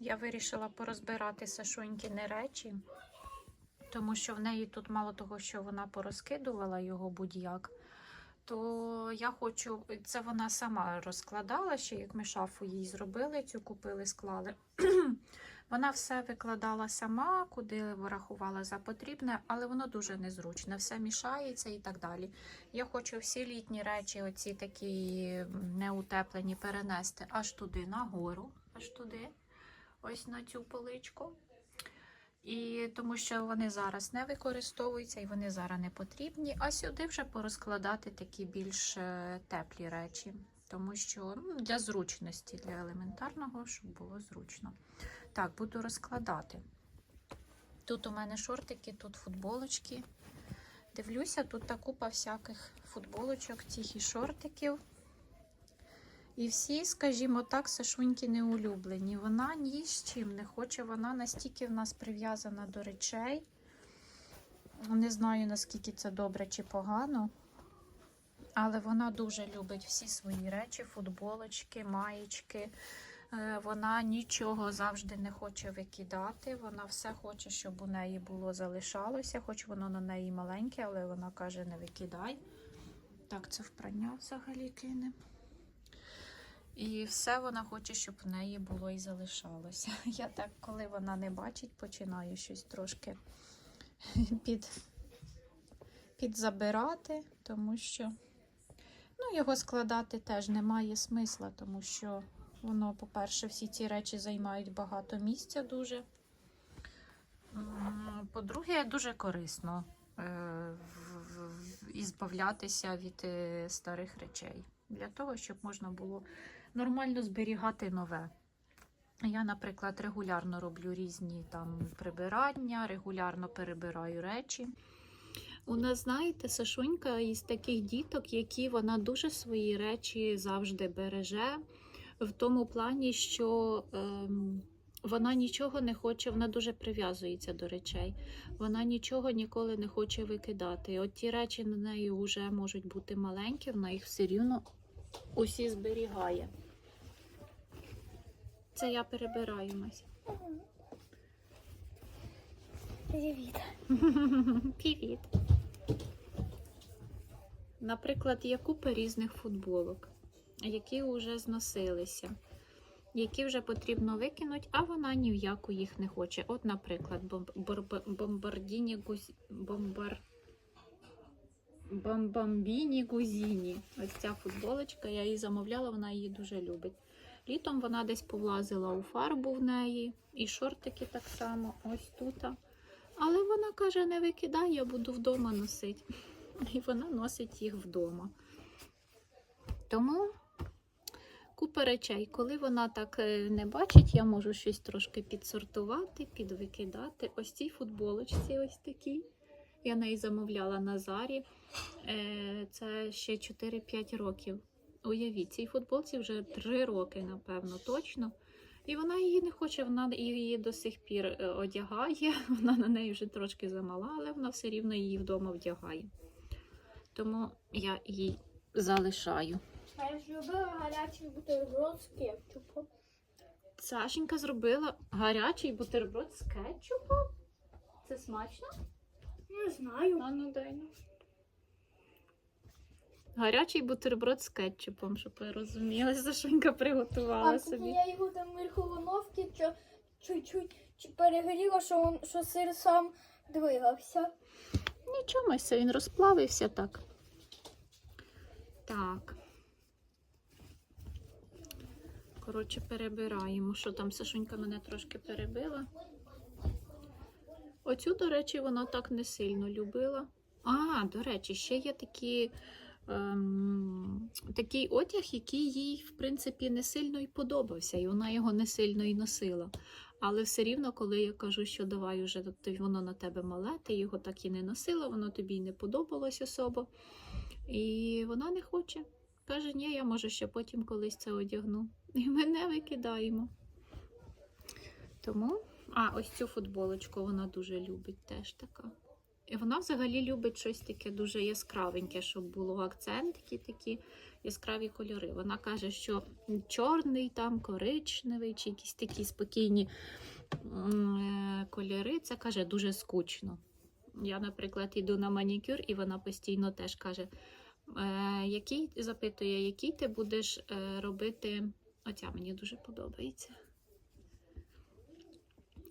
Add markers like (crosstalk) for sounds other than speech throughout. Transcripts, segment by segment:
Я вирішила порозбирати Сашунькіни речі, тому що в неї тут мало того, що вона порозкидувала його будь-як, то я хочу, це вона сама розкладала, ще як ми шафу їй зробили, цю купили, склали. (clears throat) Вона все викладала сама, куди врахувала за потрібне, але воно дуже незручне, все мішається і так далі. Я хочу всі літні речі, оці такі неутеплені, перенести аж туди, нагору, аж туди, ось на цю поличку. І тому що вони зараз не використовуються і вони зараз не потрібні. А сюди вже порозкладати такі більш е, теплі речі, тому що ну, для зручності, для елементарного, щоб було зручно. Так, буду розкладати. Тут у мене шортики, тут футболочки. Дивлюся, тут та купа всяких футболочок, цих і шортиків. І всі, скажімо так, Сашуньки не улюблені. Вона ні з чим не хоче, вона настільки в нас прив'язана до речей. Не знаю, наскільки це добре чи погано. Але вона дуже любить всі свої речі, футболочки, маєчки. Е, Вона нічого завжди не хоче викидати. Вона все хоче, щоб у неї було залишалося, хоч воно на неї маленьке, але вона каже, не викидай. Так, це впрання взагалі кине. І все вона хоче, щоб в неї було і залишалося. (laughs) Я так, коли вона не бачить, починаю щось трошки (laughs) під, підзабирати, тому що ну, його складати теж немає смисла, тому що воно, по-перше, всі ці речі займають багато місця дуже. По-друге, дуже корисно е, в- в- і збавлятися від е, старих речей для того, щоб можна було нормально зберігати нове. Я, наприклад, регулярно роблю різні там прибирання, регулярно перебираю речі. У нас, знаєте, Сашунька із таких діток, які вона дуже свої речі завжди береже, в тому плані, що ем, вона нічого не хоче, вона дуже прив'язується до речей. Вона нічого ніколи не хоче викидати. От ті речі на неї вже можуть бути маленькі, вона їх все рівно усі зберігає. Це я перебираю Мась. Привіт. Привіт. Наприклад, є купа різних футболок, які вже зносилися, які вже потрібно викинути, а вона ні в яку їх не хоче. От, наприклад, бомбардіні гуз... бомбар... бомбамбіні гузіні. Ось ця футболочка, я її замовляла, вона її дуже любить. Літом вона десь повлазила у фарбу в неї, і шортики так само, ось тут. Але вона каже, не викидай, я буду вдома носити. (laughs) І вона носить їх вдома. Тому купа речей, коли вона так е, не бачить, я можу щось трошки підсортувати, підвикидати. Ось цій футболочці, ось такій. Я неї замовляла на Зарі. Е, Це ще 4-5 років. Уявіть, цій футболці вже 3 роки, напевно, точно. І вона її не хоче, вона її до сих пір е, одягає. (laughs) Вона на неї вже трошки замала, але вона все рівно її вдома вдягає. Тому я її залишаю. А я ж любила гарячий бутерброд з кетчупом. Сашенька зробила гарячий бутерброд з кетчупом. Це смачно? Не знаю. А ну дай ну. Гарячий бутерброд з кетчупом, щоб ви розуміли, Сашенька приготувала А собі. я його там чо- чуть-чуть перегріла, що, он, що сир сам двигався. Нічого, він розплавився так. Так. Коротше, перебираємо. Що там Сашунька мене трошки перебила. Оцю, до речі, вона так не сильно любила. А, до речі, ще є такі, ем, такий одяг, який їй, в принципі, не сильно і подобався, і вона його не сильно і носила. Але все рівно, коли я кажу, що давай уже ти- воно на тебе мале, ти його так і не носила, воно тобі й не подобалось особо. І вона не хоче. Каже, ні, я може ще потім колись це одягну. І ми не викидаємо. Тому, а ось цю футболочку вона дуже любить теж така. І вона взагалі любить щось таке дуже яскравеньке, щоб було акцентики такі яскраві кольори. Вона каже, що чорний, там, коричневий, чи якісь такі спокійні е, кольори, це каже дуже скучно. Я, наприклад, йду на манікюр, і вона постійно теж каже, е, який запитує, який ти будеш е, робити. Оця мені дуже подобається.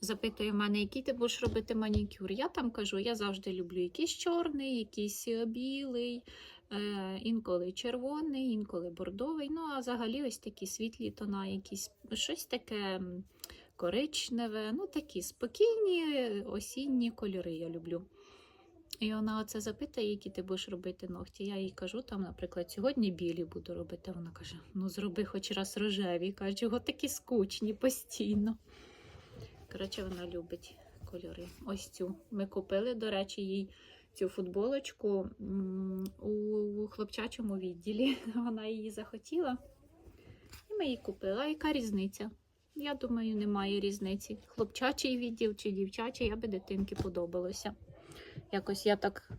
Запитує в мене, який ти будеш робити манікюр. Я там кажу, я завжди люблю якийсь чорний, якийсь е, білий, е, інколи червоний, інколи бордовий. Ну, а взагалі ось такі світлі тона, якісь щось таке коричневе, ну такі спокійні осінні кольори я люблю. І вона оце запитує, які ти будеш робити ногті. Я їй кажу, там, наприклад, сьогодні білі буду робити. Вона каже: ну зроби хоч раз рожеві. Каже, його такі скучні постійно. Коротше, вона любить кольори. Ось цю. Ми купили, до речі, їй цю футболочку у хлопчачому відділі. (laughs) Вона її захотіла. І ми її купили. А яка різниця? Я думаю, немає різниці. Хлопчачий відділ чи дівчачий, аби дитинки подобалося. Якось я так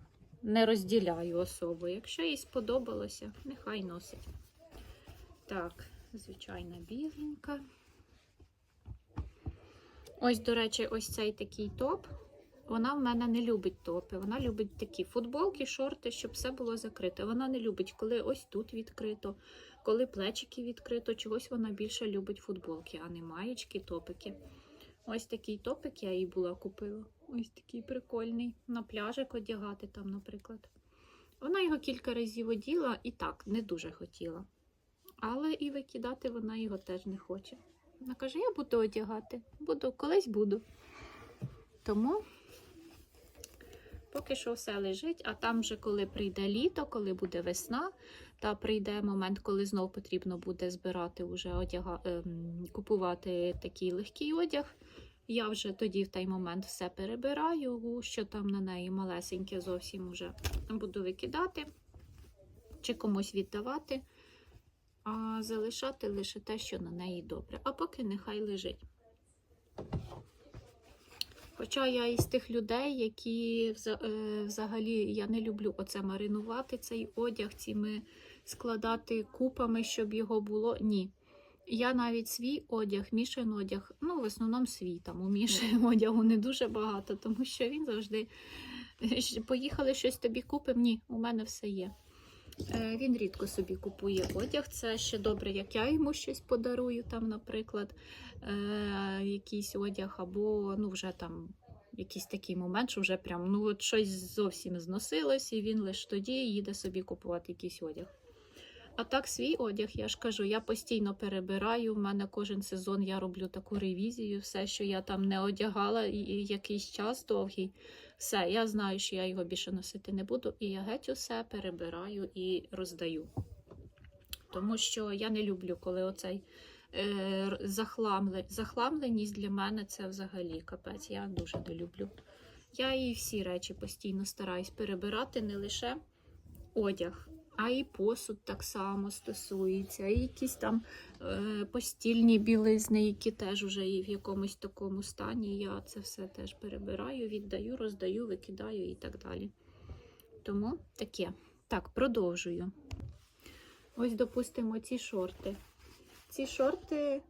не розділяю особу. Якщо їй сподобалося, нехай носить. Так, звичайна біленька. Ось, до речі, ось цей такий топ. Вона в мене не любить топи. Вона любить такі футболки, шорти, щоб все було закрите. Вона не любить, коли ось тут відкрито, коли плечики відкрито. Чогось вона більше любить футболки, а не маєчки, топики. Ось такий топик я їй була купила. Ось такий прикольний. На пляжик одягати там, наприклад. Вона його кілька разів оділа і так, не дуже хотіла. Але і викидати вона його теж не хоче. Вона каже: я буду одягати, буду, колись буду. Тому поки що все лежить, а там вже коли прийде літо, коли буде весна, та прийде момент, коли знов потрібно буде збирати уже одяга, ем, купувати такий легкий одяг. Я вже тоді в той момент все перебираю, що там на неї малесеньке зовсім уже буду викидати чи комусь віддавати, а залишати лише те, що на неї добре. А поки нехай лежить. Хоча я із тих людей, які е, взагалі я не люблю оце маринувати цей одяг, цими складати купами, щоб його було. Ні. Я навіть свій одяг, Мішин одяг, ну, в основному свій там. У Міші (laughs) одягу не дуже багато, тому що він завжди поїхали щось тобі купимо. Ні, у мене все є. Е, Він рідко собі купує одяг. Це ще добре, як я йому щось подарую, там, наприклад, е, якийсь одяг, або ну, вже там якийсь такий момент, що вже прям ну, от щось зовсім зносилось, і він лише тоді їде собі купувати якийсь одяг. А так, свій одяг, я ж кажу, я постійно перебираю. У мене кожен сезон я роблю таку ревізію, все, що я там не одягала, якийсь час довгий. Все, я знаю, що я його більше носити не буду, і я геть усе перебираю і роздаю. Тому що я не люблю, коли оцей е, р- захламле, захламленість для мене це взагалі капець. Я дуже не люблю. Я і всі речі постійно стараюсь перебирати не лише одяг, а і посуд так само стосується, і якісь там е, постільні білизни, які теж вже є в якомусь такому стані. Я це все теж перебираю, віддаю, роздаю, викидаю і так далі. Тому таке. Так, продовжую. Ось, допустимо, ці шорти. Ці шорти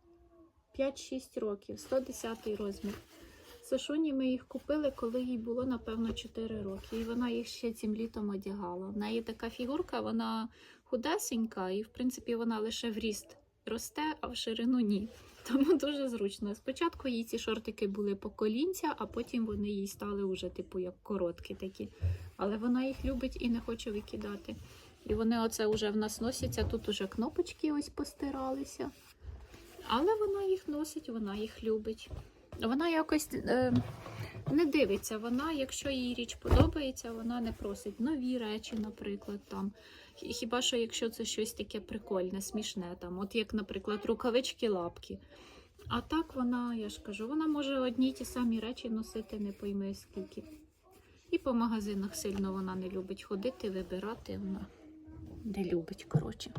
5-6 років, 110 розмір. Сашуні ми їх купили, коли їй було, напевно, 4 роки. І вона їх ще цим літом одягала. В неї така фігурка, вона худесенька, і, в принципі, вона лише в ріст росте, а в ширину ні. (laughs) Тому дуже зручно. Спочатку їй ці шортики були по колінця, а потім вони їй стали вже, типу, як короткі такі. Але вона їх любить і не хоче викидати. І вони оце вже в нас носяться. Тут уже кнопочки ось постиралися. Але вона їх носить, вона їх любить. Вона якось е, не дивиться. Вона, якщо їй річ подобається, вона не просить нові речі, наприклад. там. Хіба що якщо це щось таке прикольне, смішне, там, от як, наприклад, рукавички лапки. А так вона, я ж кажу, вона може одні й ті самі речі носити, не пойми скільки. І по магазинах сильно вона не любить ходити, вибирати. Вона не любить, коротше.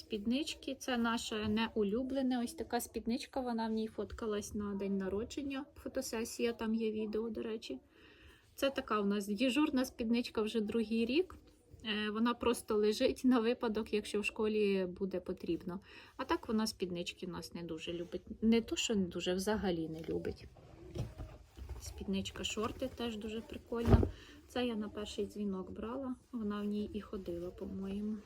Спіднички це наше неулюблене. Ось така спідничка. Вона в ній фоткалась на день народження. Фотосесія, там є відео, до речі. Це така у нас діжурна спідничка вже другий рік. Е, Вона просто лежить на випадок, якщо в школі буде потрібно. А так вона спіднички у нас не дуже любить. Не то, що не дуже, взагалі не любить. Спідничка шорти теж дуже прикольна. Це я на перший дзвінок брала, вона в ній і ходила, по-моєму.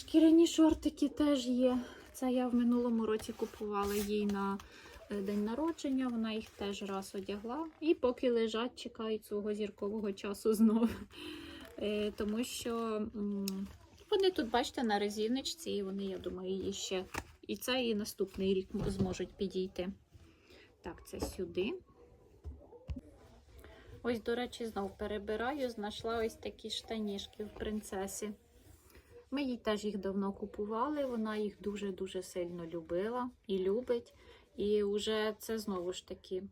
Шкіряні шортики теж є. Це я в минулому році купувала їй на е, день народження. Вона їх теж раз одягла. І поки лежать, чекають свого зіркового часу (laughs) знову. Е, Тому що вони тут, бачите, на резиночці, і вони, я думаю, її ще і це і наступний рік зможуть підійти. Так, це сюди. Ось, до речі, знов перебираю, знайшла ось такі штанішки в принцесі. Ми їй теж їх давно купували, вона їх дуже-дуже сильно любила і любить. І вже це знову ж таки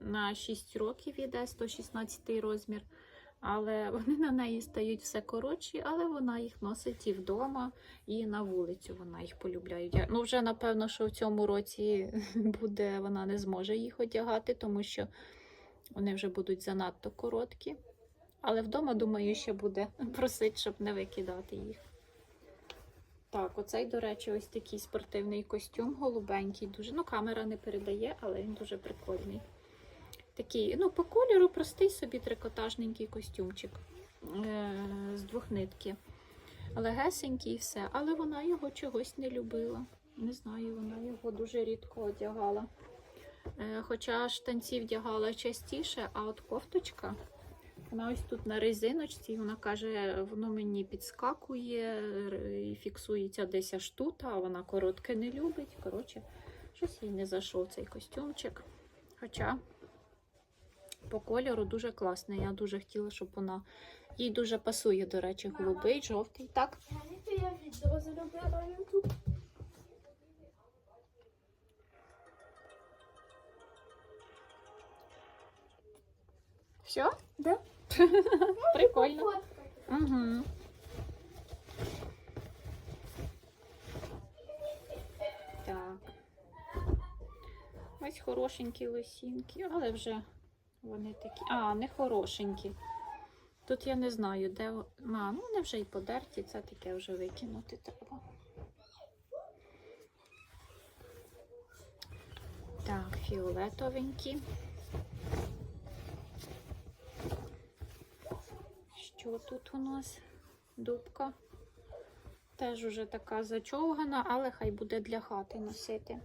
на 6 років іде 116 розмір. Але вони на неї стають все коротші, але вона їх носить і вдома, і на вулицю вона їх полюбляє. Я- Ну, вже напевно, що в цьому році (laughs) буде, вона не зможе їх одягати, тому що вони вже будуть занадто короткі. Але вдома, думаю, ще буде просить, щоб не викидати їх. Так, оцей, до речі, ось такий спортивний костюм голубенький. Дуже, ну, камера не передає, але він дуже прикольний. Такий, ну, по кольору простий собі трикотажненький костюмчик е- з двох нитки. Легесенький і все, але вона його чогось не любила. Не знаю, вона його дуже рідко одягала. Е, Хоча штанці вдягала частіше, а от кофточка, вона ось тут на резиночці, і вона каже, воно мені підскакує і фіксується десь аж тут, а вона коротке не любить. Коротше, щось їй не зайшов цей костюмчик. Хоча по кольору дуже класний. Я дуже хотіла, щоб вона їй дуже пасує, до речі, голубий, жовтий. Так, я відео зробила YouTube. все? Да? Прикольно. Угу. Так. Ось хорошенькі лосінки, але вже вони такі. А, не хорошенькі. Тут я не знаю, де. А, ну вони вже й подерті, це таке вже викинути треба. Так, фіолетовенькі. Що тут у нас? Дубка. Теж уже така зачовгана, але хай буде для хати носити.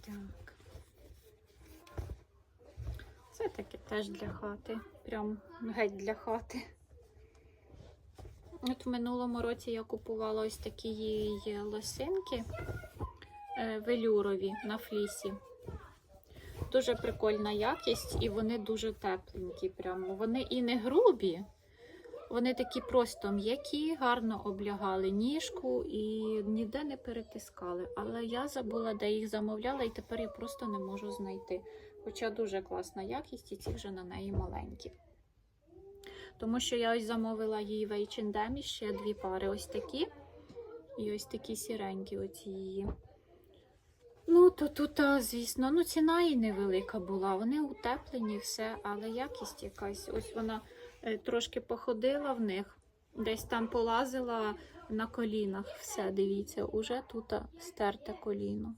Так. Це таке теж для хати. Прям геть для хати. От в минулому році я купувала ось такі її лосинки е, велюрові на флісі. Дуже прикольна якість, і вони дуже тепленькі. Прямо. Вони і не грубі, вони такі просто м'які, гарно облягали ніжку і ніде не перетискали. Але я забула, де їх замовляла, і тепер я просто не можу знайти. Хоча дуже класна якість, і ці вже на неї маленькі. Тому що я ось замовила їй в H&M ще дві пари ось такі. І ось такі сіренькі оці її. Ну, то тут, звісно, ну ціна і невелика була. Вони утеплені, все, але якість якась. Ось вона е, трошки походила в них, десь там полазила на колінах. Все, дивіться, уже тут стерте коліно.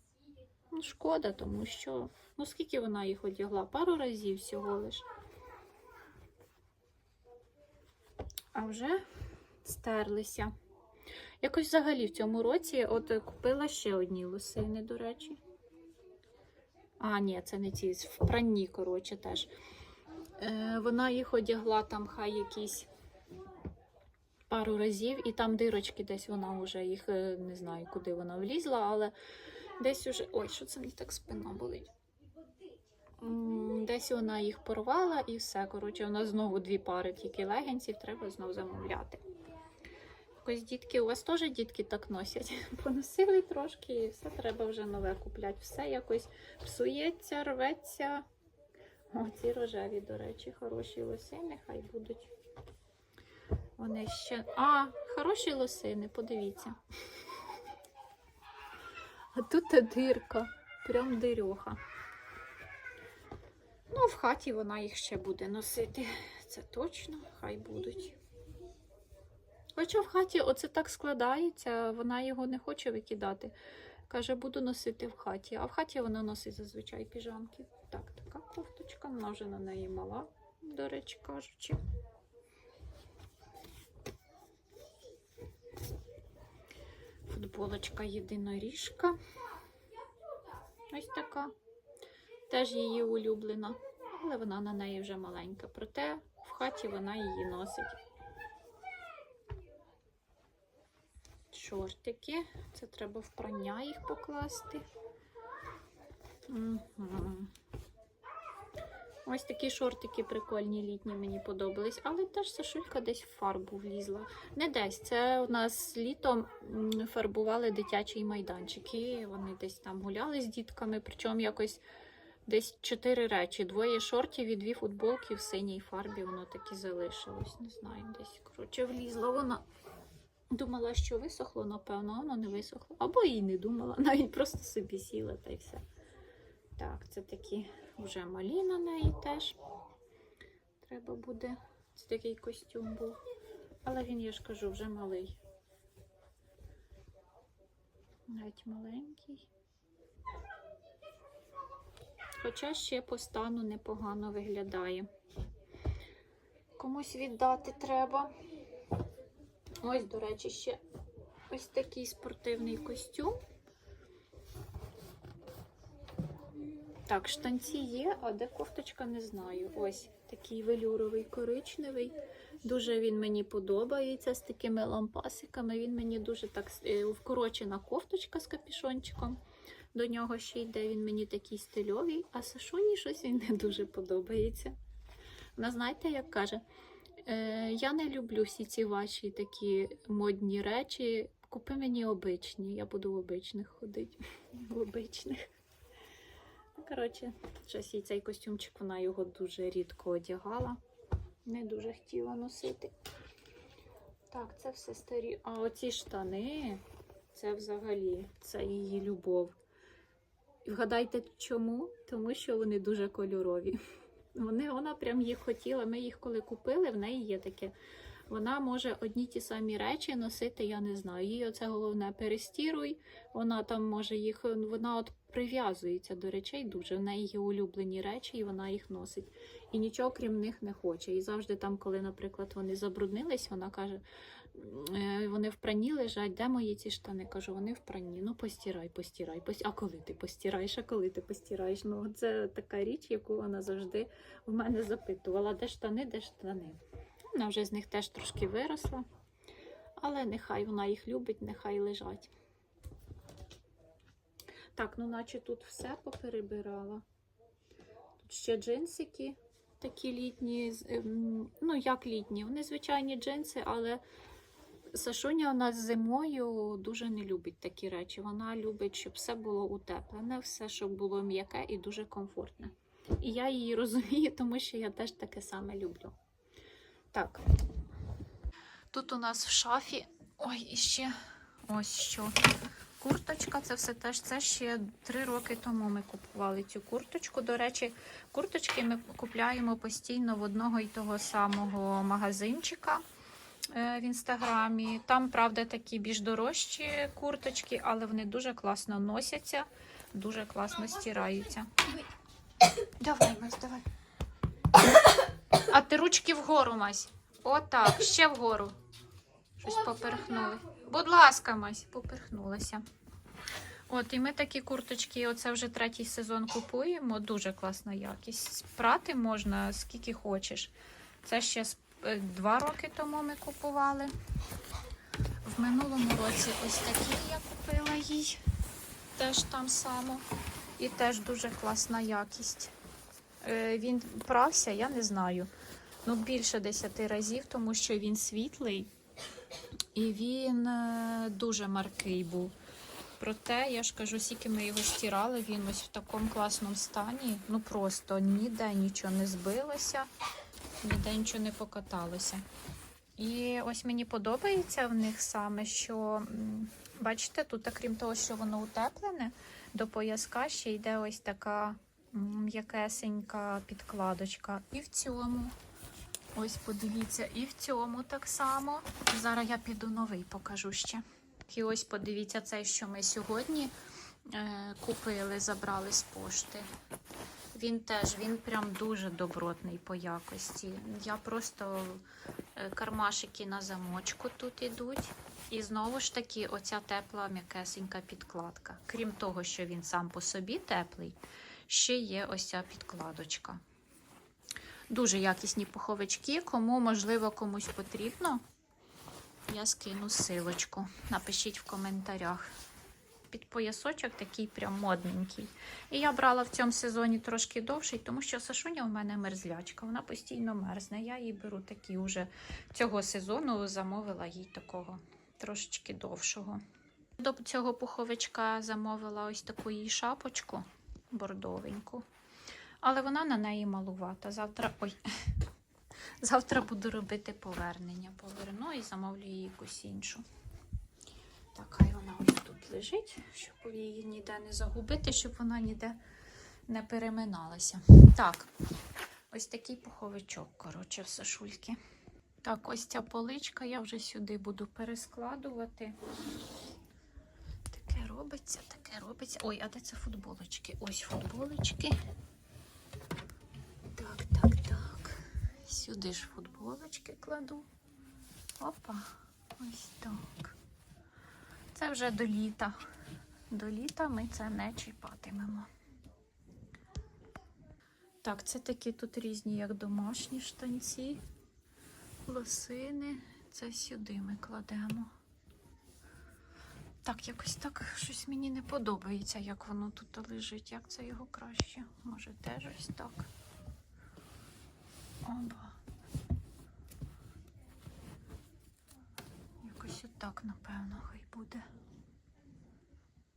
Ну, шкода, тому що. Ну, скільки вона їх одягла? Пару разів всього лиш. А вже стерлися. Якось взагалі в цьому році от е, купила ще одні лосини, до речі. А, ні, це не ці, в пранні, коротше, теж. Е, вона їх одягла там хай якісь пару разів, і там дирочки десь вона вже їх е, не знаю, куди вона влізла, але десь уже. Ой, що це мені так спина болить? Десь вона їх порвала і все. Коротше, у нас знову дві пари тільки легенців, треба знову замовляти. Якось дітки, у вас теж дітки так носять. (laughs) Поносили трошки і все треба вже нове купляти. Все якось псується, рветься. О, ці рожеві, до речі, хороші лосини, хай будуть. Вони ще. А, хороші лосини, подивіться. А тут дирка, прям дирьоха. Ну, в хаті вона їх ще буде носити. Це точно, хай будуть. Хоча в хаті оце так складається, вона його не хоче викидати. Каже, буду носити в хаті. А в хаті вона носить зазвичай піжамки. Так, така кофточка, вона вже на неї мала, до речі кажучи. Футболочка єдиноріжка. Ось така. Теж її улюблена, але вона на неї вже маленька. Проте в хаті вона її носить. Шортики. Це треба в прання їх покласти. Мгм. Ось такі шортики прикольні літні мені подобались, але теж Сашулька десь в фарбу влізла. Не десь. Це у нас літом фарбували дитячий майданчик. І вони десь там гуляли з дітками, причому якось десь чотири речі. Двоє шортів і дві футболки в синій фарбі. Воно так залишилось. Не знаю, десь коротше влізла вона. Думала, що висохло, напевно, воно не висохло. Або і не думала, (laughs) навіть просто собі сіла та й все. Так, це такі вже малі на неї теж. Треба буде. Це такий костюм був. Але він, я ж кажу, вже малий. Геть маленький. Хоча ще по стану непогано виглядає. Комусь віддати треба. Ось, до речі, ще ось такий спортивний костюм. Так, штанці є, а де кофточка, не знаю. Ось такий велюровий коричневий. Дуже він мені подобається з такими лампасиками. Він мені дуже так е, вкорочена кофточка з капішончиком. До нього ще йде він мені такий стильовий, а Сашуні щось він не дуже подобається. Вона, знаєте, як каже, я не люблю всі ці ваші такі модні речі. Купи мені обичні, я буду в обичних ходити. (laughs) В обичних. Ну, Коротше, щось їй цей костюмчик, вона його дуже рідко одягала. Не дуже хотіла носити. Так, це все старі. А оці штани, це взагалі це її любов. І вгадайте чому? Тому що вони дуже кольорові. (laughs) Вони, вона прям їх хотіла. Ми їх коли купили, в неї є таке. Вона може одні ті самі речі носити, я не знаю. Їй оце головне перестіруй. Вона там може їх, вона от прив'язується до речей дуже. В неї є улюблені речі, і вона їх носить. І нічого крім них не хоче. І завжди там, коли, наприклад, вони забруднились, вона каже: «Е, вони в прані лежать, де мої ці штани? Кажу, вони в прані. Ну постирай, постирай. Пос... А коли ти постираєш, а коли ти постираєш? Ну, це така річ, яку вона завжди в мене запитувала: де штани, де штани. Вона вже з них теж трошки виросла, але нехай вона їх любить, нехай лежать. Так, ну наче тут все поперебирала. Тут ще джинсики такі літні, ем, ну як літні, вони звичайні джинси, але Сашуня у нас зимою дуже не любить такі речі. Вона любить, щоб все було утеплене, все, щоб було м'яке і дуже комфортне. І я її розумію, тому що я теж таке саме люблю. Так. Тут у нас в шафі. Ой, і ще ось що. Курточка, це все теж. Це ще три роки тому ми купували цю курточку. До речі, курточки ми купляємо постійно в одного і того самого магазинчика в інстаграмі. Там, правда, такі більш дорожчі курточки, але вони дуже класно носяться, дуже класно стираються. Давай, Мась, давай. А ти ручки вгору, Мась. Отак, ще вгору. Щось поперхнули. Будь ласка, Мась, поперхнулася. От, і ми такі курточки, оце вже третій сезон купуємо. Дуже класна якість. Прати можна скільки хочеш. Це ще з- е, два роки тому ми купували. В минулому році ось такі я купила їй. Теж там само. І теж дуже класна якість. Е, Він прався, я не знаю. Ну, більше 10 разів, тому що він світлий і він е, дуже маркий був. Проте, я ж кажу, скільки ми його стирали, він ось в такому класному стані. Ну просто ніде нічого не збилося, ніде нічого не покаталося. І ось мені подобається в них саме, що бачите, тут, крім того, що воно утеплене, до пояска ще йде ось така м'якесенька підкладочка. І в цьому. Ось подивіться, і в цьому так само. Зараз я піду новий покажу ще. І ось подивіться цей, що ми сьогодні е, купили, забрали з пошти. Він теж він прям дуже добротний по якості. Я просто е, кармашики на замочку тут ідуть. І знову ж таки, оця тепла м'якесенька підкладка. Крім того, що він сам по собі теплий, ще є ось ця підкладочка. Дуже якісні пуховички. Кому, можливо, комусь потрібно, я скину силочку. Напишіть в коментарях. Під поясочок такий прям модненький. І я брала в цьому сезоні трошки довший, тому що Сашуня в мене мерзлячка, вона постійно мерзне. Я їй беру такі уже цього сезону, замовила їй такого трошечки довшого. До цього пуховичка замовила ось таку їй шапочку бордовеньку. Але вона на неї малувата. Завтра. Ой. (laughs) Завтра буду робити повернення. Поверну і замовлю їй якусь іншу. Так, хай лежить, щоб її ніде не загубити, щоб вона ніде не переминалася. Так, ось такий пуховичок, коротше, в Сашульки. Так, ось ця поличка я вже сюди буду перескладувати. Таке робиться, таке робиться. Ой, а де це футболочки? Ось футболочки. Так, так, так. Сюди ж футболочки кладу. Опа, ось так. Це вже до літа. До літа ми це не чіпатимемо. Так, це такі тут різні, як домашні штанці, лосини. Це сюди ми кладемо. Так, якось так щось мені не подобається, як воно тут лежить. Як це його краще? Може, теж ось так. Оба. Отак, напевно, хай буде.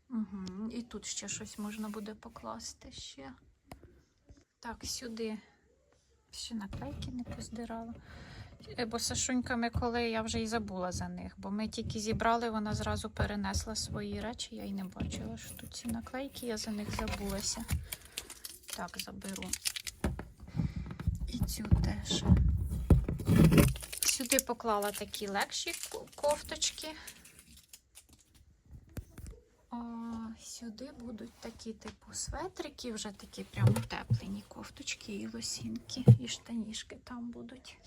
Угу. І тут ще щось можна буде покласти ще. Так, сюди ще наклейки не поздирала. Е, Бо Сашуньками, коли я вже й забула за них, бо ми тільки зібрали, вона зразу перенесла свої речі, я й не бачила, що тут ці наклейки, я за них забулася. Так, заберу. І цю теж. Сюди поклала такі легші кофточки. О, сюди будуть такі типу светрики, вже такі прямо теплені кофточки і лосінки, і штанішки там будуть.